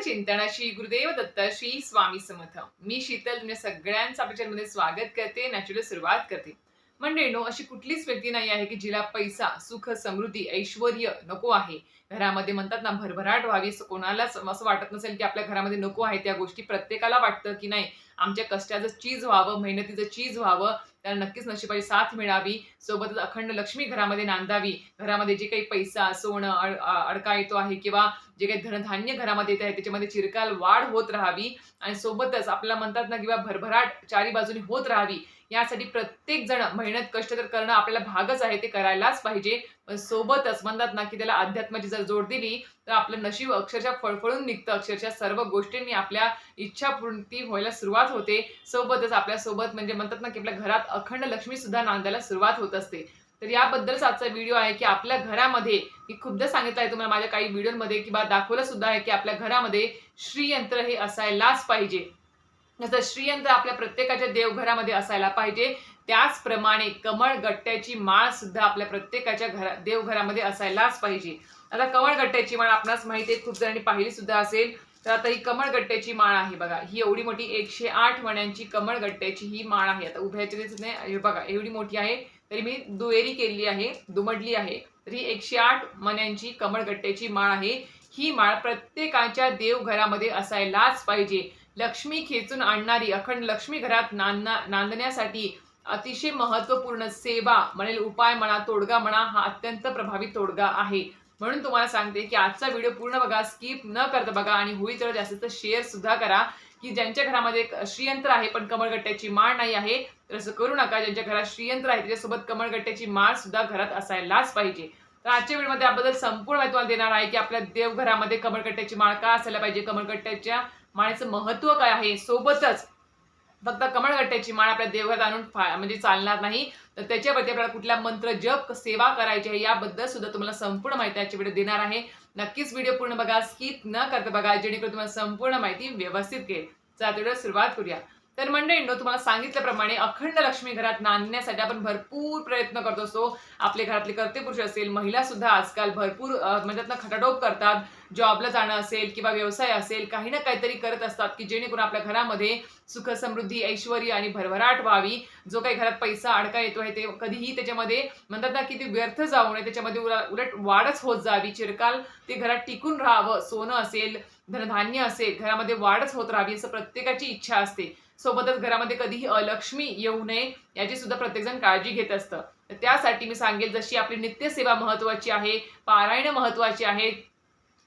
चिंतन श्री गुरुदेव दत्त श्री स्वामी समर्थ. मी शीतल तुमच्या सगळ्यांचं आपल्या चॅनलमध्ये स्वागत करते नॅचरल सुरुवात करते. मंडळीनो अशी कुठलीच व्यक्ती नाही आहे की जिला पैसा सुख समृद्धी ऐश्वर नको आहे. घरामध्ये म्हणतात ना भरभराट व्हावी असं कोणालाच असं वाटत नसेल की आपल्या घरामध्ये नको आहे त्या गोष्टी. प्रत्येकाला वाटतं की नाही आमच्या कष्टाचं चीज व्हावं मेहनतीचं चीज व्हावं त्याला नक्कीच नशिबाची साथ मिळावी. सोबतच अखंड लक्ष्मी घरामध्ये नांदावी. घरामध्ये जे काही पैसा सोनं अड अडका येतो आहे किंवा जे काही धनधान्य घरामध्ये येत आहे त्याच्यामध्ये चिरकाल वाढ होत राहावी. आणि सोबतच आपल्याला म्हणतात ना किंवा भरभराट चारी बाजूनी होत राहावी. यासाठी प्रत्येक जण मेहनत कष्ट तर करणं आपल्याला भागच आहे ते करायलाच पाहिजे. पण सोबतच म्हणतात ना की त्याला अध्यात्माची जर जोड दिली तर आपलं नशीब अक्षरशः फळफळून निघतं. अक्षरशः सर्व गोष्टींनी आपल्या इच्छा पूर्ती व्हायला सुरुवात होते. सोबतच आपल्यासोबत म्हणजे म्हणतात ना की आपल्या घरात अखंड लक्ष्मी सुद्धा नांदायला सुरुवात होत असते. तर याबद्दलच आजचा व्हिडिओ आहे की आपल्या घरामध्ये मी खूपदा सांगितलं आहे तुम्हाला माझ्या काही व्हिडिओमध्ये किंवा दाखवलं सुद्धा आहे की आपल्या घरामध्ये श्रीयंत्र हे असायलाच पाहिजे. जसं श्रीयंत्र आपल्या प्रत्येकाच्या देवघरामध्ये असायला पाहिजे त्याचप्रमाणे कमळ गट्ट्याची माळ सुद्धा आपल्या प्रत्येकाच्या घरा देवघरामध्ये असायलाच पाहिजे. आता कमळ गट्ट्याची माळ आपणास माहिती आहे खूप जणांनी पाहिली सुद्धा असेल तर आता ही कमळ गट्ट्याची माळ आहे बघा. ही एवढी मोठी एकशे आठ मण्यांची कमळ गट्ट्याची ही माळ आहे. आता उभ्याच्या दिसत नाही बघा एवढी मोठी आहे तरी मी दुहेरी केलेली आहे दुमडली आहे. तर ही एकशे आठ मण्यांची कमळ गट्ट्याची माळ आहे. ही माळ प्रत्येकाच्या देवघरामध्ये असायलाच पाहिजे. लक्ष्मी खेचून आणणारी अखंड लक्ष्मी घरात नांदना नांदण्यासाठी अतिशय महत्त्वपूर्ण सेवा म्हणेल उपाय म्हणा तोडगा म्हणा हा अत्यंत प्रभावी तोडगा आहे. म्हणून तुम्हाला सांगते की आजचा व्हिडिओ पूर्ण बघा स्किप न करता बघा आणि होईल तर जास्तीत जास्त शेअर सुद्धा करा की ज्यांच्या घरामध्ये श्रीयंत्र आहे पण कमळगट्ट्याची माळ नाही आहे तर असं करू नका. ज्यांच्या घरात श्रीयंत्र आहे त्याच्यासोबत कमळगट्ट्याची माळ सुद्धा घरात असायलाच पाहिजे. तर आजच्या व्हिडिओमध्ये याबद्दल संपूर्ण माहिती तुम्हाला देणार आहे की आपल्या देवघरामध्ये कमळगट्ट्याची माळ का असायला पाहिजे? कमळगट्ट्याच्या माळेचं महत्त्व काय आहे? सोबतच फक्त कमळगट्ट्याची माळ आपल्या देवघरात आणून फा म्हणजे चालणार नाही. तर त्याच्यावरती आपल्याला कुठला मंत्र जप सेवा करायची आहे याबद्दल सुद्धा तुम्हाला संपूर्ण माहिती याची व्हिडिओ देणार आहे. नक्कीच व्हिडिओ पूर्ण बघा स्किप न करता बघा जेणेकरून तुम्हाला संपूर्ण माहिती व्यवस्थित घेईल चला व्हिडिओ सुरुवात करूया. तर मंडळींनो तुम्हाला सांगितल्याप्रमाणे अखंड लक्ष्मी घरात नांदण्यासाठी आपण भरपूर प्रयत्न करत असतो. आपले घरातले कर्ते पुरुष असेल महिला सुद्धा आजकाल भरपूर म्हणजे खटाटोप करतात. जॉबला जाणं असेल किंवा व्यवसाय असेल काही ना काहीतरी करत असतात की जेणेकरून आपल्या घरामध्ये सुख समृद्धी ऐश्वर आणि भरभराट व्हावी. जो काही घरात पैसा अडका येतो आहे ते कधीही त्याच्यामध्ये म्हणतात ना की ते व्यर्थ जाऊ नये. त्याच्यामध्ये उलट वाढच होत जावी. चिरकाल ते घरात टिकून राहावं. सोनं असेल धनधान्य असेल घरामध्ये वाढच होत राहावी असं प्रत्येकाची इच्छा असते. सोबतच घरामध्ये कधीही अलक्ष्मी येऊ नये याची सुद्धा प्रत्येकजण काळजी घेत असतं. तर त्यासाठी मी सांगेल जशी आपली नित्यसेवा महत्वाची आहे पारायण महत्वाची आहे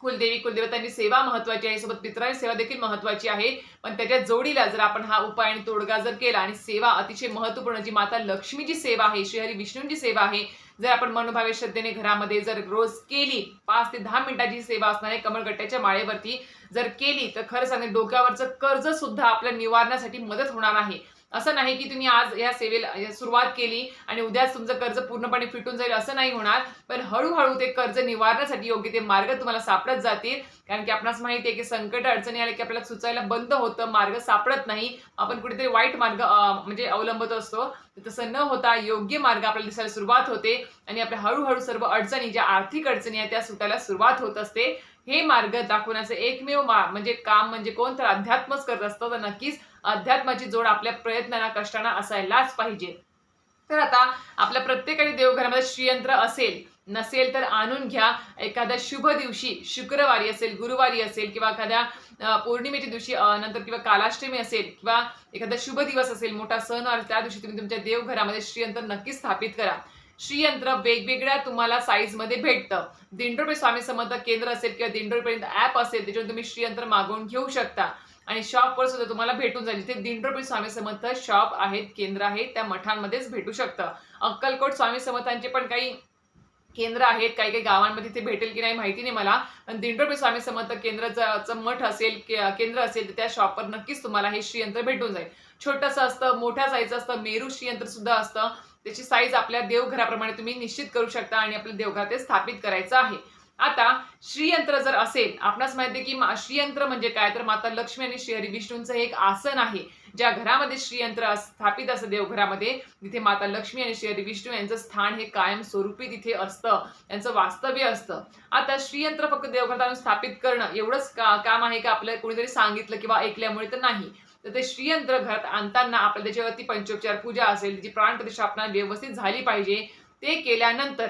कुलदेवी कुलदेवतांची सेवा महत्वाची आहे सोबत पित्रांची सेवा देखील महत्वाची आहे पण त्याच्या जोडीला जर आपण हा उपाय आणि तोडगा जर केला आणि सेवा अतिशय महत्त्वपूर्ण जी माता लक्ष्मीची सेवा आहे श्रीहरी विष्णूंची सेवा आहे जर आपण मनोभावे श्रद्धेने घरामध्ये जर रोज केली पाच ते दहा मिनिटाची सेवा असणारे कमळगट्ट्याच्या माळेवरती जर केली तर खरं सांगेल डोक्यावरचं कर्ज सुद्धा आपल्या निवारण्यासाठी मदत होणार आहे. असं नाही की तुम्ही आज या सेवेला सुरुवात केली आणि उद्याच तुमचं कर्ज पूर्णपणे फिटून जाईल असं नाही होणार. पण हळूहळू ते कर्ज निवारण्यासाठी योग्य ते मार्ग तुम्हाला सापडत जातील. कारण की आपणास माहिती आहे की संकट अडचणी आले की आपल्याला सुचायला बंद होतं मार्ग सापडत नाही. आपण कुठेतरी वाईट मार्ग म्हणजे अवलंबत असतो. तसं न होता योग्य मार्ग आपल्याला दिसायला सुरुवात होते आणि आपल्या हळूहळू सर्व अडचणी ज्या आर्थिक अडचणी आहेत त्या सुटायला सुरुवात होत असते. हे मार्ग दाखवण्याचं एकमेव मा म्हणजे काम म्हणजे कोण? तर अध्यात्मच करत असतं. तर नक्कीच अध्यात्माची जोड आपल्या प्रयत्नांना कष्टांना असायलाच पाहिजे. तर आता आपल्या प्रत्येकाने देवघरामध्ये श्रीयंत्र असेल नसेल तर आणून घ्या. एखाद्या शुभ दिवशी शुक्रवारी असेल गुरुवारी असेल किंवा एखाद्या पौर्णिमेच्या दिवशी नंतर किंवा कालाष्टमी असेल किंवा एखादा शुभ दिवस असेल मोठा सण त्या दिवशी तुम्ही तुमच्या देवघरामध्ये श्रीयंत्र नक्कीच स्थापित करा. श्रीयंत्र वेगवेगळ्या तुम्हाला साईजमध्ये भेटतं. दीड रुपये स्वामी समर्थ केंद्र असेल किंवा दीड रुपयेपर्यंत ॲप असेल त्याच्यावर तुम्ही श्रीयंत्र मागवून घेऊ शकता. आणि शॉपवर सुद्धा तुम्हाला भेटून जाईल. इथे दीड स्वामी समर्थ शॉप आहेत केंद्र आहेत त्या मठांमध्येच भेटू शकतं. अक्कलकोट स्वामी समर्थांचे पण काही केंद्र आहेत काही काही गावांमध्ये ते भेटेल की नाही माहिती नाही मला. पण दिंडोबे स्वामी समर्थ केंद्राचं मठ असेल केंद्र असेल तर त्या शॉपवर नक्कीच तुम्हाला हे श्रीयंत्र भेटून जाईल. छोटंसं असतं मोठ्या साईजचं असतं मेरू श्रीयंत्र सुद्धा असतं. त्याची साईज आपल्या देवघराप्रमाणे तुम्ही निश्चित करू शकता आणि आपल्या देवघरात ते स्थापित करायचं आहे. आता श्रीयंत्र जर असेल आपणास माहिती आहे की श्रीयंत्र म्हणजे काय? तर माता लक्ष्मी आणि श्रीहरी विष्णूंचं एक आसन आहे ज्या घरामध्ये श्रीयंत्र स्थापित असतं देवघरामध्ये तिथे माता लक्ष्मी आणि श्रीहरी विष्णू यांचं स्थान हे कायम स्वरूपी तिथे असतं यांचं वास्तव्य असतं. आता श्रीयंत्र फक्त देवघरात स्थापित करणं एवढंच का काम आहे का? आपल्याला कोणीतरी सांगितलं किंवा ऐकल्यामुळे तर नाही. तर ते श्रीयंत्र घरात आणताना आपल्या त्याच्यावरती पंचोपचार पूजा असेल त्याची प्राणप्रतिष्ठापना व्यवस्थित झाली पाहिजे ते केल्यानंतर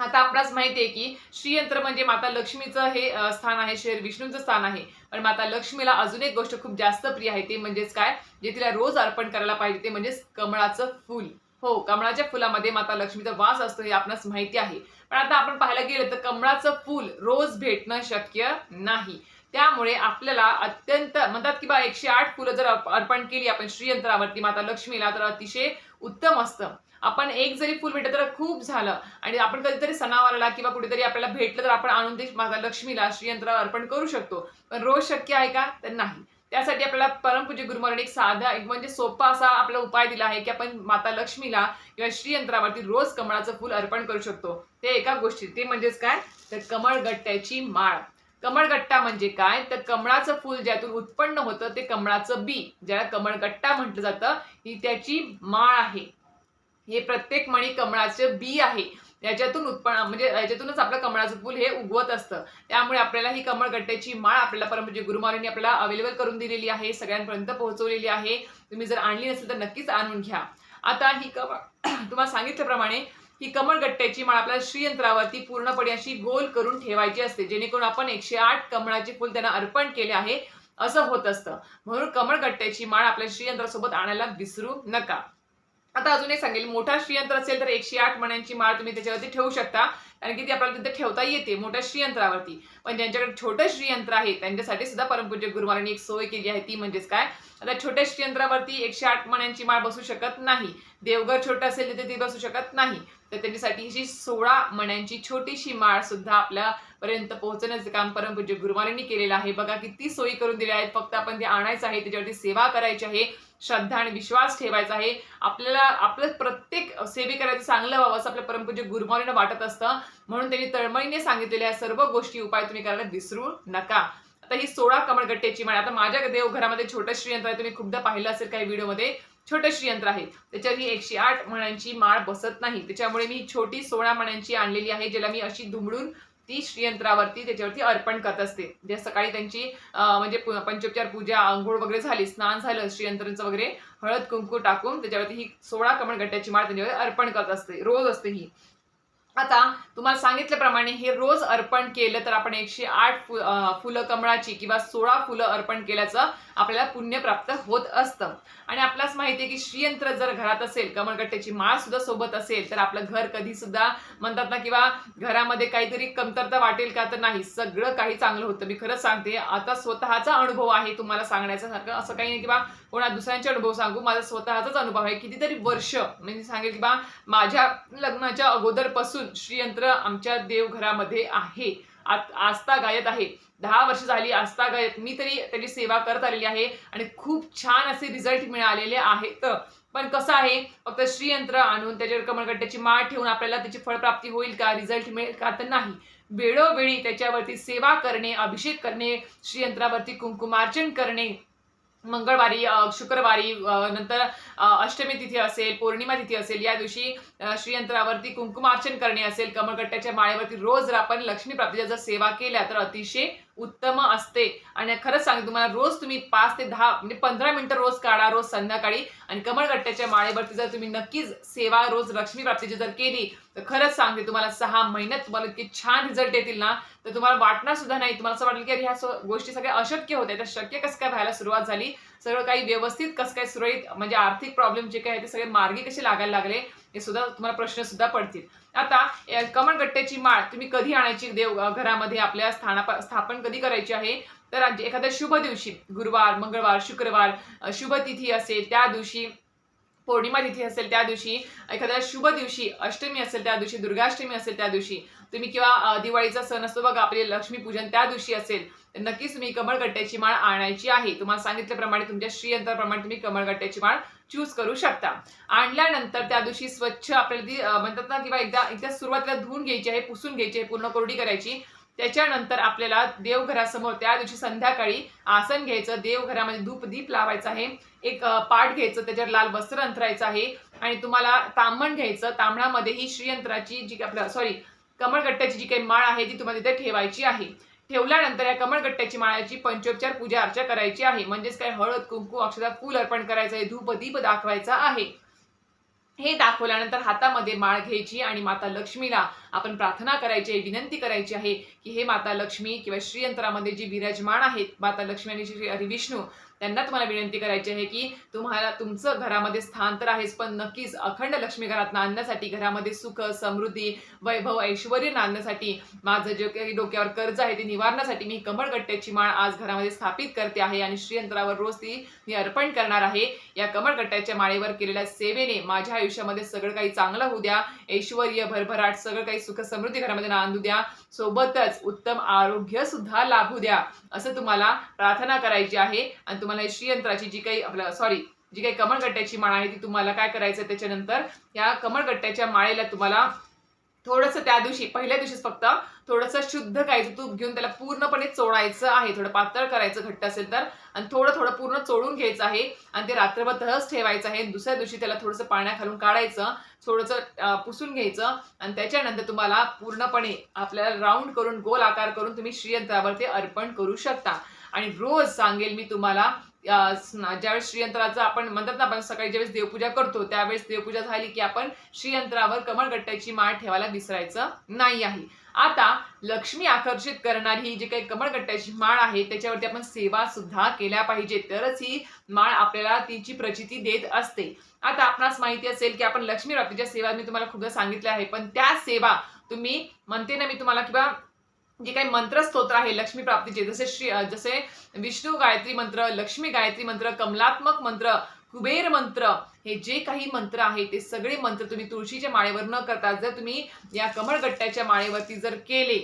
आता आपणास माहिती आहे की श्रीयंत्र म्हणजे माता लक्ष्मीचं हे स्थान आहे श्री विष्णूंचं स्थान आहे. पण माता लक्ष्मीला अजून एक गोष्ट खूप जास्त प्रिय आहे ते म्हणजेच काय? जे तिला रोज अर्पण करायला पाहिजे ते म्हणजेच कमळाचं फूल. हो कमळाच्या फुलामध्ये माता लक्ष्मीचा वास असतो हे आपणास माहिती आहे. पण आता आपण पाहायला गेलं तर कमळाचं फूल रोज भेटणं शक्य नाही. त्यामुळे आपल्याला अत्यंत म्हणतात की बा एकशे आठ फुलं जर अर्पण केली आपण श्रीयंत्रावरती माता लक्ष्मीला तर अतिशय उत्तम असतं. आपण एक जरी फुल भेटलं तर खूप झालं. आणि आपण कधीतरी सणावाराला किंवा कुठेतरी आपल्याला भेटलं तर आपण आणून ते माता लक्ष्मीला श्रीयंत्र अर्पण करू शकतो. पण रोज शक्य आहे का? तर नाही. त्यासाठी आपल्याला परमपूज्य गुरुमरण एक साधा एक म्हणजे सोपा असा आपला उपाय दिला आहे की आपण माता लक्ष्मीला किंवा श्रीयंत्रावरती रोज कमळाचं फुल अर्पण करू शकतो. ते एका गोष्टी ते म्हणजेच काय? तर कमळगट्ट्याची माळ. कमळगट्टा म्हणजे काय? तर कमळाचं फूल ज्यातून उत्पन्न होतं ते कमळाचं बी. ज्याला कमळगट्टा म्हटलं जातं ही त्याची माळ आहे. हे प्रत्येक मणी कमळाचं बी आहे. याच्यातून उत्पन्न म्हणजे याच्यातूनच आपलं कमळाचं फूल हे उगवत असतं. त्यामुळे आपल्याला ही कमळगट्ट्याची माळ आपल्याला पर म्हणजे गुरुमारीने आपल्याला अवेलेबल करून दिलेली आहे सगळ्यांपर्यंत पोहोचवलेली आहे. तुम्ही जर आणली नसेल तर नक्कीच आणून घ्या. आता ही कमळ तुम्हाला सांगितल्याप्रमाणे ही कमळगट्ट्याची माळ आपल्याला श्रीयंत्रावरती पूर्णपणे अशी गोल करून ठेवायची असते. जेणेकरून आपण एकशे आठ कमळाचे फुल त्यांना अर्पण केले आहे असं होत असतं. म्हणून कमळगट्ट्याची माळ आपल्या श्रीयंत्रासोबत आणायला विसरू नका. आता अजून एक सांगेल. मोठा श्रीयंत्र असेल तर एकशे आठ मण्यांची माळ तुम्ही त्याच्यावरती ठेवू शकता. कारण की ती आपल्याला तिथे ठेवता येते मोठ्या श्रीयंत्रावरती. पण ज्यांच्याकडे छोटं श्रीयंत्र आहे त्यांच्यासाठी सुद्धा परमपूज्य गुरुमारांनी एक सोय केली आहे ती म्हणजेच काय? आता छोट्या श्रीयंत्रावरती एकशे आठ मण्यांची माळ बसू शकत नाही. देवघर छोटं असेल तिथे ती बसू शकत नाही. तर त्यांच्यासाठी ही जी सोळा मण्यांची छोटीशी माळ सुद्धा आपल्यापर्यंत पोहोचण्याचं काम परमपूज्य गुरुमारांनी केलेलं आहे. बघा किती सोयी करून दिल्या आहेत. फक्त आपण ते आणायचं आहे त्याच्यावरती सेवा करायची आहे श्रद्धा आणि विश्वास ठेवायचा आहे. आपल्याला आपलं प्रत्येक सेवे करायचं चांगलं व्हावं असं आपल्या परमपूज्य गुरुवारीनं वाटत असतं. म्हणून त्यांनी तळमळीने सांगितलेल्या सर्व गोष्टी उपाय तुम्ही करायला विसरू नका. आता ही सोळा कमळगट्ट्याची माळ आता माझ्या देवघरामध्ये छोटं श्रीयंत्र आहे तुम्ही खूपदा पाहिलं असेल काही व्हिडिओमध्ये. छोटं श्रीयंत्र आहे. त्याच्यावर ही एकशे आठ मण्यांची माळ बसत नाही. त्याच्यामुळे मी छोटी सोळा मण्यांची आणलेली आहे ज्याला मी अशी दुमडून ती श्रीयंत्रावरती त्याच्यावरती अर्पण करत असते. जे सकाळी त्यांची म्हणजे पंचोपचार पूजा आंघोळ वगैरे झाली स्नान झालं श्रीयंत्रांचं वगैरे हळद कुंकू टाकून त्याच्यावरती ही सोळा कमळगट्ट्याची माळ त्यांच्यावर अर्पण करत असते. रोज असते ही. आता तुम्हाला सांगितल्याप्रमाणे हे रोज अर्पण केलं तर आपण एकशे आठ फु- फुलं कमळाची किंवा सोळा फुलं अर्पण केल्याचं आपल्याला पुण्य प्राप्त होत असतं. आणि आपल्यास माहिती आहे की श्रीयंत्र जर घरात असेल कमळकट्ट्याची माळ सुद्धा सोबत असेल तर आपलं घर कधी सुद्धा म्हणतात ना किंवा घरामध्ये काहीतरी कमतरता वाटेल का तर नाही. सगळं काही चांगलं होतं. मी खरंच सांगते आता स्वतःचा अनुभव आहे तुम्हाला सांगण्याचा सारखं असं काही नाही किंवा कोणा दुसऱ्यांचे अनुभव सांगू. माझा स्वतःचाच अनुभव आहे. कितीतरी वर्ष म्हणजे सांगेल की बा माझ्या लग्नाच्या अगोदरपासून श्रीयंत्र आमच्या देवघरामध्ये आहे. आत- आस्था गायत आहे. दहा वर्ष झाली आस्था गायत. मी तरी त्याची सेवा करत आलेली आहे आणि खूप छान असे रिझल्ट मिळालेले आहेत. पण कसं आहे? फक्त श्रीयंत्र आणून त्याच्यावर कमळगट्ट्याची माळ ठेवून आपल्याला त्याची फळप्राप्ती होईल का? रिझल्ट मिळेल का? तर नाही. वेळोवेळी त्याच्यावरती सेवा करणे अभिषेक करणे श्रीयंत्रावरती कुंकुमार्चन करणे मंगळवारी शुक्रवारी नंतर अष्टमी तिथी असेल पौर्णिमा तिथी असेल या दिवशी श्रीयंत्रावरती कुंकुमार्चन करणे असेल कमळकट्ट्याच्या माळेवरती रोज जर आपण लक्ष्मी प्राप्तीच्या जर सेवा केल्या तर अतिशय उत्तम असते. आणि खरंच सांगते तुम्हाला रोज तुम्ही पाच ते दहा म्हणजे पंधरा मिनिटं रोज काढा रोज संध्याकाळी. आणि कमळगट्ट्याच्या माळेवरती जर तुम्ही नक्कीच सेवा रोज लक्ष्मी प्राप्तीची जर केली तर खरंच सांगते तुम्हाला सहा महिन्यात तुम्हाला इतके छान रिझल्ट येतील ना. तर तुम्हाला वाटणार सुद्धा नाही. तुम्हाला असं वाटेल की अरे ह्या गोष्टी सगळ्या अशक्य होत्या. तर शक्य कसं काय व्हायला सुरुवात झाली? सगळं काही व्यवस्थित कसं काय सुरळीत म्हणजे आर्थिक प्रॉब्लेम जे काय आहे ते सगळे मार्गी कसे लागायला लागले? हे सुद्धा तुम्हाला प्रश्न सुद्धा पडतील. आता कमळगट्ट्याची माळ तुम्ही कधी आणायची? देव घरामध्ये आपल्या स्थाना स्थापन कधी करायची आहे? तर एखाद्या शुभ दिवशी गुरुवार मंगळवार शुक्रवार शुभ तिथी असेल त्या दिवशी पौर्णिमा तिथी असेल त्या दिवशी एखाद्या शुभ दिवशी अष्टमी असेल त्या दिवशी दुर्गाष्टमी असेल त्या दिवशी तुम्ही किंवा दिवाळीचा सण असतो बघा आपले लक्ष्मीपूजन त्या दिवशी असेल तर नक्कीच तुम्ही कमळगट्ट्याची माळ आणायची आहे. तुम्हाला सांगितल्याप्रमाणे तुमच्या श्रीयंत्राप्रमाणे तुम्ही कमळगट्ट्याची माळ चूज करू शकता. आणल्यानंतर त्या दिवशी स्वच्छ आपल्याला ती म्हणतात ना किंवा एकदा एकदा सुरुवातीला धुवून घ्यायची आहे पुसून घ्यायची आहे पूर्ण कोरडी करायची. त्याच्यानंतर आपल्याला देवघरासमोर त्या दिवशी संध्याकाळी आसन घ्यायचं. देवघरामध्ये धूप दीप लावायचं आहे. एक पाठ घ्यायचं त्याच्यावर लाल वस्त्र अंतरायचं आहे. आणि तुम्हाला तांबण घ्यायचं. तांबणामध्ये ही श्रीयंत्राची जी आपल्या सॉरी कमळकट्ट्याची जी काही माळ आहे ती तुम्हाला तिथे ठेवायची आहे. ठेवल्यानंतर या कमळगट्ट्याची माळाची पंचोपचार पूजा अर्चा करायची आहे. म्हणजेच काय हळद कुंकू अक्षदा फूल अर्पण करायचं आहे धूप दीप दाखवायचा आहे. हे दाखवल्यानंतर हातामध्ये माळ घ्यायची आणि माता लक्ष्मीला आपण प्रार्थना करायची आहे विनंती करायची आहे की हे माता लक्ष्मी किंवा श्रीयंत्रामध्ये जी विराजमान आहेत माता लक्ष्मी आणि श्री हरी विष्णू त्यांना तुम्हाला विनंती करायची आहे की तुम्हाला तुमचं घरामध्ये स्थान तर आहेच पण नक्कीच अखंड लक्ष्मी घरात आणण्यासाठी घरामध्ये सुख समृद्धी वैभव ऐश्वर आणण्यासाठी माझं जे काही डोक्यावर कर्ज आहे ते निवारण्यासाठी मी कमळगट्ट्याची माळ आज घरामध्ये स्थापित करते आहे आणि श्रीयंत्रावर रोज ती मी अर्पण करणार आहे. या कमळगट्ट्याच्या माळेवर केलेल्या सेवेने माझ्या आयुष्यामध्ये सगळं काही चांगलं होऊ द्या. ऐश्वर भरभराट सगळं काही सुख समृद्धी घरामध्ये नांदू द्या. सोबतच उत्तम आरोग्य सुद्धा लाभू द्या. असं तुम्हाला प्रार्थना करायची आहे आणि तुम्हाला ही श्रीयंत्राची जी काही आपलं सॉरी जी काही कमळगट्ट्याची माळ आहे ती तुम्हाला काय करायचं त्याच्यानंतर या कमळगट्ट्याच्या माळेला तुम्हाला थोडंसं त्या दिवशी पहिल्या दिवशीच फक्त थोडंसं शुद्ध गाईचं तूप घेऊन त्याला पूर्णपणे चोळायचं आहे. थोडं पातळ करायचं घट्ट असेल तर आणि थोडं थोडं पूर्ण चोळून घ्यायचं आहे आणि ते रात्रभर तहच ठेवायचं आहे. दुसऱ्या दिवशी त्याला थोडंसं पाण्याखालून काढायचं थोडंसं पुसून घ्यायचं आणि त्याच्यानंतर तुम्हाला पूर्णपणे आपल्याला राऊंड करून गोल आकार करून तुम्ही श्रीयंत्रावर ते अर्पण करू शकता. आणि रोज सांगेल मी तुम्हाला ज्यावेळेस श्रीयंत्राचं आपण म्हणतात ना आपण सकाळी ज्यावेळेस देवपूजा करतो त्यावेळेस देवपूजा झाली की आपण श्रीयंत्रावर कमळगट्ट्याची माळ ठेवायला विसरायचं नाही आहे. आता लक्ष्मी आकर्षित करणारी ही जी काही कमळगट्ट्याची माळ आहे त्याच्यावरती आपण सेवा सुद्धा केल्या पाहिजे तरच ही माळ आपल्याला तिची प्रचिती देत असते. आता आपणास माहिती असेल की आपण लक्ष्मी प्राप्तीच्या सेवा मी तुम्हाला खूपदा सांगितल्या आहे पण त्या सेवा तुम्ही म्हणते ना मी तुम्हाला किंवा जे काही मंत्र स्तोत्र आहे लक्ष्मी प्राप्तीचे जसे श्री जसे विष्णू गायत्री मंत्र लक्ष्मी गायत्री मंत्र कमलात्मक मंत्र कुबेर मंत्र हे जे काही मंत्र आहे ते सगळे मंत्र तुम्ही तुळशीच्या माळेवर न करता जर तुम्ही या कमळगट्ट्याच्या माळेवरती जर केले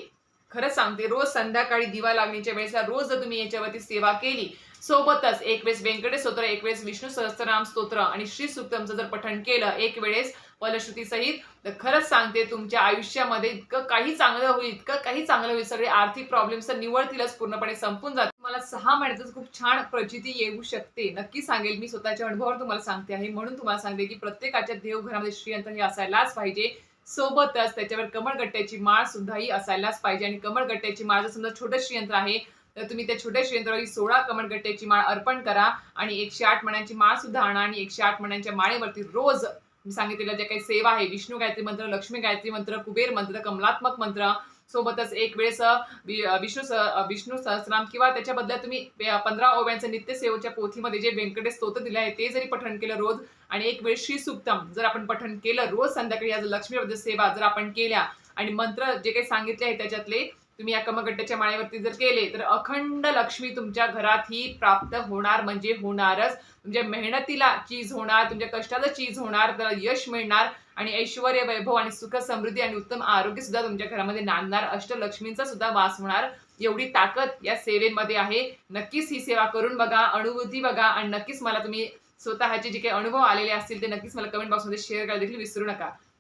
खरं सांगते रोज संध्याकाळी दिवा लागण्याच्या वेळेस रोज जर तुम्ही याच्यावरती सेवा केली सोबतच एक वेळेस व्यंकटेश स्तोत्र एक वेळेस विष्णू सहस्त्रनाम स्तोत्र आणि श्री सुक्तमचं जर पठण केलं एक वेळेस फलश्रुती सहित तर खरंच सांगते तुमच्या आयुष्यामध्ये इतकं काही चांगलं होईल इतकं काही चांगलं होईल. सगळे आर्थिक प्रॉब्लेम्स तर निवळतीलच पूर्णपणे संपून जातील. मला सहा महिन्यातच खूप छान प्रचिती येऊ शकते. नक्की सांगेल मी स्वतःच्या अनुभवावर तुम्हाला सांगते आहे. म्हणून तुम्हाला सांगते की प्रत्येकाच्या देवघरामध्ये श्रीयंत्र हे असायलाच पाहिजे. सोबतच त्याच्यावर कमळगट्ट्याची माळ सुद्धाही असायलाच पाहिजे. आणि कमळगट्ट्याची माळ जर समजा छोटं श्रीयंत्र आहे तर तुम्ही त्या छोट्या श्रीयंत्रावरती सोळा कमळगट्ट्याची माळ अर्पण करा आणि एकशे आठ मण्यांची माळ सुद्धा आणा आणि एकशे आठ मण्यांच्या माळेवरती रोज मी सांगितलेल्या ज्या काही सेवा आहे विष्णू गायत्री मंत्र लक्ष्मी गायत्री मंत्र कुबेर मंत्र कमलात्मक मंत्र सोबतच एक वेळेस विष्णू स- विष्णू सहस्रनाम किंवा त्याच्या बदल्यात तुम्ही पंधरा ओव्यांचं नित्यसेवेच्या पोथीमध्ये जे व्यंकटेश स्तोत्र दिले आहे ते जरी पठण केलं रोज आणि एक वेळ श्री सुक्तम जर आपण पठण केलं रोज संध्याकाळी या लक्ष्मी सेवा जर आपण केल्या आणि मंत्र जे काही सांगितले आहे त्याच्यातले तुम्ही या कमगट्ट्याच्या माळेवरती जर केले तर अखंड लक्ष्मी तुमच्या घरात ही प्राप्त होणार म्हणजे होणारच. तुमच्या मेहनतीला चीज होणार तुमच्या कष्टाला चीज होणार तर यश मिळणार आणि ऐश्वर वैभव आणि सुख समृद्धी आणि उत्तम आरोग्य सुद्धा तुमच्या घरामध्ये नांदणार. अष्टलक्ष्मींचा सुद्धा वास होणार. एवढी ताकद या सेवेमध्ये आहे. नक्कीच ही सेवा करून बघा अनुभूती बघा आणि नक्कीच मला तुम्ही स्वतःचे जे काही अनुभव आलेले असतील ते नक्कीच मला कमेंट बॉक्समध्ये शेअर करायला देखील विसरू नका.